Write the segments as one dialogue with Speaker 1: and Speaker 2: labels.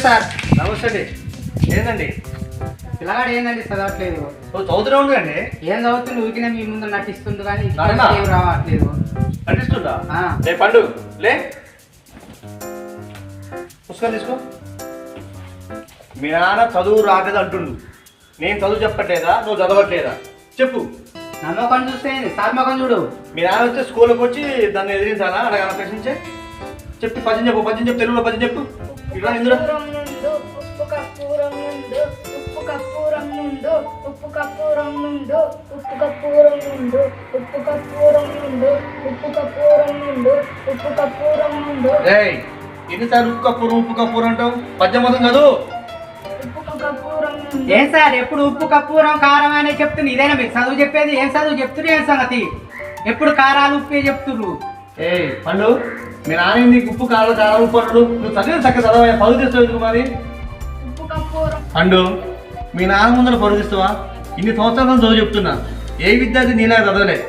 Speaker 1: Sir.
Speaker 2: నమస్తే అండి. ఏందండి?
Speaker 1: పిల్లగాడు ఏందండి చదవట్లేదు?
Speaker 2: చదువుతూనే ఉండండి
Speaker 1: ఏం చదువుతుంది ఊరికినే మీ ముందు నటిస్తుంది కానీ
Speaker 2: నాన్న.
Speaker 1: ఏం రావట్లేదు.
Speaker 2: నటిస్తుందా. లే పండు. లే. పుస్తకం తీసుకో. మీ నాన్న చదువు రాలేదు అంటుండు. నేను చదువు చెప్పట్లేదా? నువ్వు చదవట్లేదా? చెప్పు.
Speaker 1: నా ముఖం చూస్తే? సార్ ముఖం చూడు.
Speaker 2: మీ నాన్న వచ్చి స్కూల్కి వచ్చి దాన్ని ఎదిరించాలా? అడగాల? ప్రశ్నించే? చెప్పి పద్యం చెప్పు పద్యం చెప్పు తెలుగులో పద్యం చెప్పు.
Speaker 3: కర్పూరం నుండు ఉప్పు కర్పూరం నుండు ఉప్పు కర్పూరం నుండు ఉప్పు కర్పూరం నుండు ఉప్పు కర్పూరం నుండు ఉప్పు కర్పూరం నుండు ఉప్పు కర్పూరం నుండు ఉప్పు కర్పూరం నుండు
Speaker 2: రేయ్ ఎన్నిసార్లు ఉప్పు కప్పురు ఉప్పు కప్పురు అంటావు? పద్యం మొత్తం చదువు.
Speaker 3: ఉప్పు కర్పూరం నుండు
Speaker 1: ఏం సార్ ఎప్పుడు ఉప్పు కప్పూరం కారం అనే చెప్తుంది ఇదేనా మీరు? చదువు చెప్పేది ఏం చదువు? చెప్తున్నారు ఏం సంగతి? ఎప్పుడు కారాలు ఉప్పే చెప్తుర్రు
Speaker 2: ఏ పండు మీ నాన్న నీకు ఉప్పు కారాలు కారాలు ఉప్పు అన్నాడు నువ్వు చదివి చక్కగా చదవ తెస్తావు ఎందుకు మరి? పండు మీ నాన్న ముందర పరుగిస్తావా ఇన్ని సంవత్సరాలు చదువు చెప్తున్నా. ఏ విద్యార్థి నీలా చదవలే?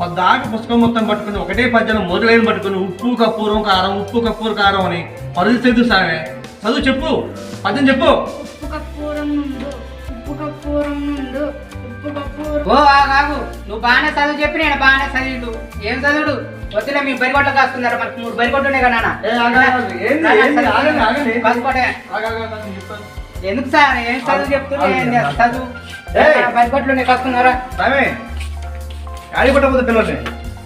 Speaker 2: పద్దాక పుస్తకం మొత్తం పట్టుకుని ఒకటే పద్యాలు మొదలైన పట్టుకుని ఉప్పు కప్పూరం కారం ఉప్పు కప్పూరు కారం అని పరుగిస్తే సామే? చదువు చెప్పు. పద్యం చెప్పు.
Speaker 1: ఓ ఆగు. నువ్వు బాగానే చదువు చెప్పి నేను బాగానే చదివిండు. ఏం చదువుడు? వద్దులే మీ బరిగొట్ట కాస్తున్నారు. మనకు మూడు బరిగొట్టు ఉన్నాయి కదా. ఎందుకు సార్? ఏం చదువు చెప్తున్నా? చదువు. కాస్తున్నారా?
Speaker 2: సామే ఆడి పట్టకపోతే పిల్లల్ని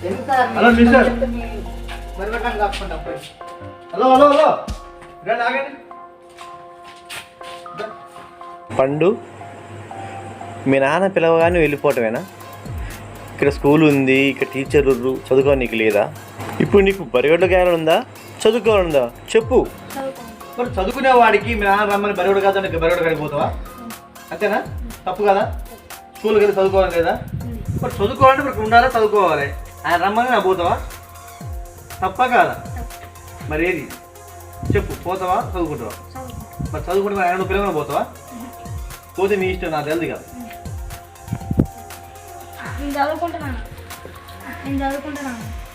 Speaker 1: ఎందుకు సార్?
Speaker 2: Hello, mister.
Speaker 1: బరిగొట్టని కాసుకుంటాం పోయి.
Speaker 2: Hello hello hello. రండి ఆగండి.
Speaker 4: పండు. మీ నాన్న పిలవగానే వెళ్ళిపోవటమేనా? ఇక్కడ స్కూల్ ఉంది ఇక్కడ టీచర్ చదువుకో నీకు లేదా? ఇప్పుడు నీకు బరిగడ్డ జ్ఞానం ఉందా? చదువుకోవాలందా చెప్పు.
Speaker 2: మరి చదువుకునే వాడికి మీ నాన్న రమ్మని బరివాడు కాదు అంటే బరివాడు కాడికి పోతావా? అంతేనా? తప్పు కదా? స్కూల్కి వెళ్ళి చదువుకోవాలి లేదా మరి చదువుకోవాలంటే మరి ఉండాలా చదువుకోవాలి. ఆయన రమ్మని నా పోతావా? తప్ప కాదా? మరి ఏది? చెప్పు పోతావా చదువుకుంటావా? మరి చదువుకుంటే ఆయన పిల్లగా పోతావా? పోతే నీ ఇష్టం నాకు తెలియదు కదా.
Speaker 3: నేను చదువుకుంటున్నాను. నేను చదువుకుంటున్నాను.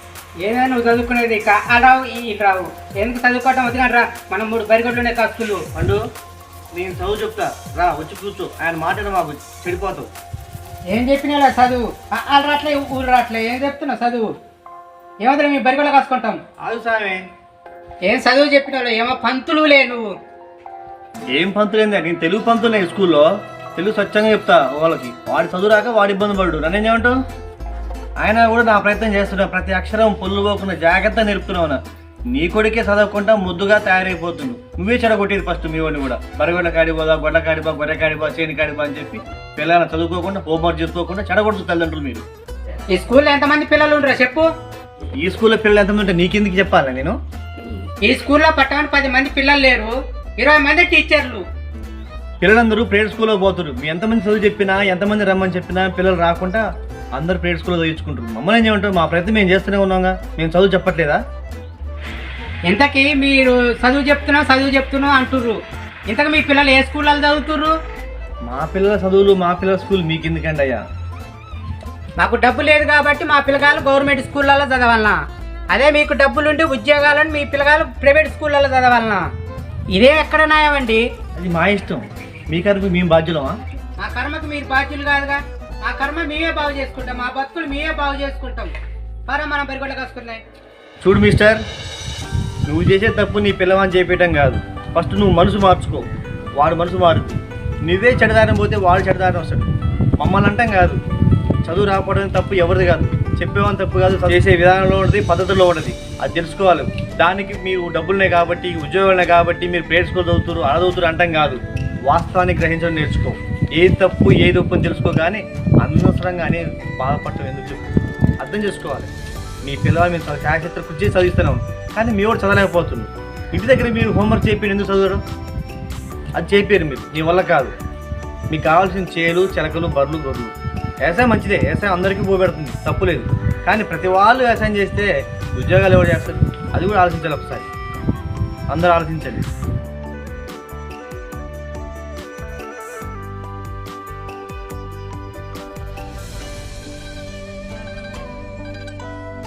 Speaker 1: ఏమైనా నువ్వు చదువుకునేది? రావు ఈ రావు. ఎందుకు చదువుకోవటం? వద్దు రా. మనం మూడు బరిగొడ్లునే కాస్తులు.
Speaker 2: పండు నేను చదువు చెప్తా. రా వచ్చి కూర్చో. ఆయన మాట్లాడ మాకు చెడిపోతావు.
Speaker 1: ఏం చెప్పినా చదువు? వాళ్ళు రాట్లే ఊరు రాట్లే. ఏం చెప్తున్నావు చదువు? ఏమవుతుంది మీ బరిగొడ్లు కాసుకుంటాం?
Speaker 2: ఆగు సామే.
Speaker 1: ఏం చదువు చెప్పిన ఏమో పంతులు లే నువ్వు.
Speaker 2: ఏం పంతులేంది నేను తెలుగు పంతులే స్కూల్లో? తెలుగు స్వచ్ఛంగా చెప్తా వాళ్ళకి. వాడి చదువు రాక వాడి ఇబ్బంది పడు నన్ను ఏం చేయమంటావు? ఆయన కూడా నా ప్రయత్నం చేస్తున్నా ప్రతి అక్షరం పొల్లు పోకుండా జాగ్రత్త నేర్పుతున్నావు నా. నీ కొడుకే చదవకుండా ముద్దుగా తయారైపోతుంది నువ్వే చెడగొట్టేది ఫస్ట్ మీ వాడిని కూడా. బరగొడ్ల కాడిపోదా గొడ్ల కాడిపో గొర్రె కాడిపో చేని కాడిపో అని చెప్పి పిల్లల్ని చదువుకోకుండా హోంవర్క్ చేసుకోకుండా చెడగొడుతు తల్లిదండ్రులు మీరు.
Speaker 1: ఈ స్కూల్లో ఎంతమంది పిల్లలు ఉండరు చెప్పు?
Speaker 2: ఈ స్కూల్లో పిల్లలు ఎంతమంది ఉంటే నీకెందుకు చెప్పాలా నేను?
Speaker 1: ఈ స్కూల్లో పట్టమని పది మంది పిల్లలు లేరు. ఇరవై మంది టీచర్లు.
Speaker 2: పిల్లలందరూ ప్రైవేట్ స్కూల్లో పోతున్నారు మీ ఎంతమంది చదువు చెప్పినా ఎంతమంది రమ్మని చెప్పినా పిల్లలు రాకుండా అందరూ ప్రైవేట్ స్కూల్లో చదివించుకుంటారు మమ్మల్ని ఏం చేయమంటారు? మా ప్రయత్నం మేము చేస్తూనే ఉన్నాగా. మేము చదువు చెప్పట్లేదా?
Speaker 1: ఇంతకీ మీరు చదువు చెప్తున్నావు చదువు చెప్తున్నావు అంటుర్రు. ఇంతకు మీ పిల్లలు ఏ స్కూల్లో చదువుతుర్రు?
Speaker 2: మా పిల్లల చదువులు మా పిల్లల స్కూల్ మీకు ఎందుకండి అయ్యా?
Speaker 1: మాకు డబ్బు లేదు కాబట్టి మా పిల్లగాలు గవర్నమెంట్ స్కూళ్ళలో చదవాలనా? అదే మీకు డబ్బులుండి ఉద్యోగాలను మీ పిల్లగాలు ప్రైవేట్ స్కూళ్ళలో చదవాలనా? ఇదే ఎక్కడ న్యాయమండి
Speaker 2: అది మా ఇష్టం. మీ కనుక మేము బాధ్యులమా?
Speaker 1: మా కర్మకు మీరు బాధ్యులు కాదుగా. మా కర్మ మేమే బాగు చేసుకుంటాం. మా బతుకులు మేమే బాగు చేసుకుంటాం. పరా మనం పరిగొడ్ల కాసుకున్నాయి.
Speaker 2: చూడు మిస్టర్ నువ్వు చేసే తప్పు నీ పిల్లవాని చేపేయటం కాదు. ఫస్ట్ నువ్వు మనసు మార్చుకో. వాడు మనసు మారుద్ది. నువ్వే చెడదారం పోతే వాడు చెడదారం వస్తాడు. మమ్మల్ని అంటాం కాదు. చదువు రాకపోవడం తప్పు ఎవరిది కాదు. చెప్పేవాని తప్పు కాదు. చేసే విధానంలో ఉన్నది పద్ధతిలో ఉన్నది. అది తెలుసుకోవాలి. దానికి మీరు డబ్బులునే కాబట్టి ఉద్యోగాలనే కాబట్టి మీరు ప్రైవేట్ స్కూల్ చదువుతారు అలా చదువుతారు అంటాం కాదు. వాస్తవాన్ని గ్రహించడం నేర్చుకో. ఏ తప్పు ఏది ఒప్పు అని తెలుసుకో కానీ అనవసరంగా అనే బాధపడటం ఎందుకు చెప్పు. అర్థం చేసుకోవాలి. మీ పిల్లలు మీరు శాశ్వత కృషి చేసి చదివిస్తున్నాం. కానీ మీ కూడా చదవలేకపోతున్నాం ఇంటి దగ్గర మీరు హోంవర్క్ చేపి ఎందుకు చదవరు? అది చేపారు మీరు. మీ వల్ల కాదు. మీకు కావాల్సిన చేలు చిలకలు బర్రెలు గొర్రెలు. వ్యవసాయం మంచిదే. వ్యవసాయం అందరికీ పోబెడుతుంది తప్పులేదు కానీ ప్రతి వాళ్ళు వ్యవసాయం చేస్తే ఉద్యోగాలు ఎవరు చేస్తారు? అది కూడా ఆలోచించాలి ఒకసారి. అందరూ ఆలోచించండి.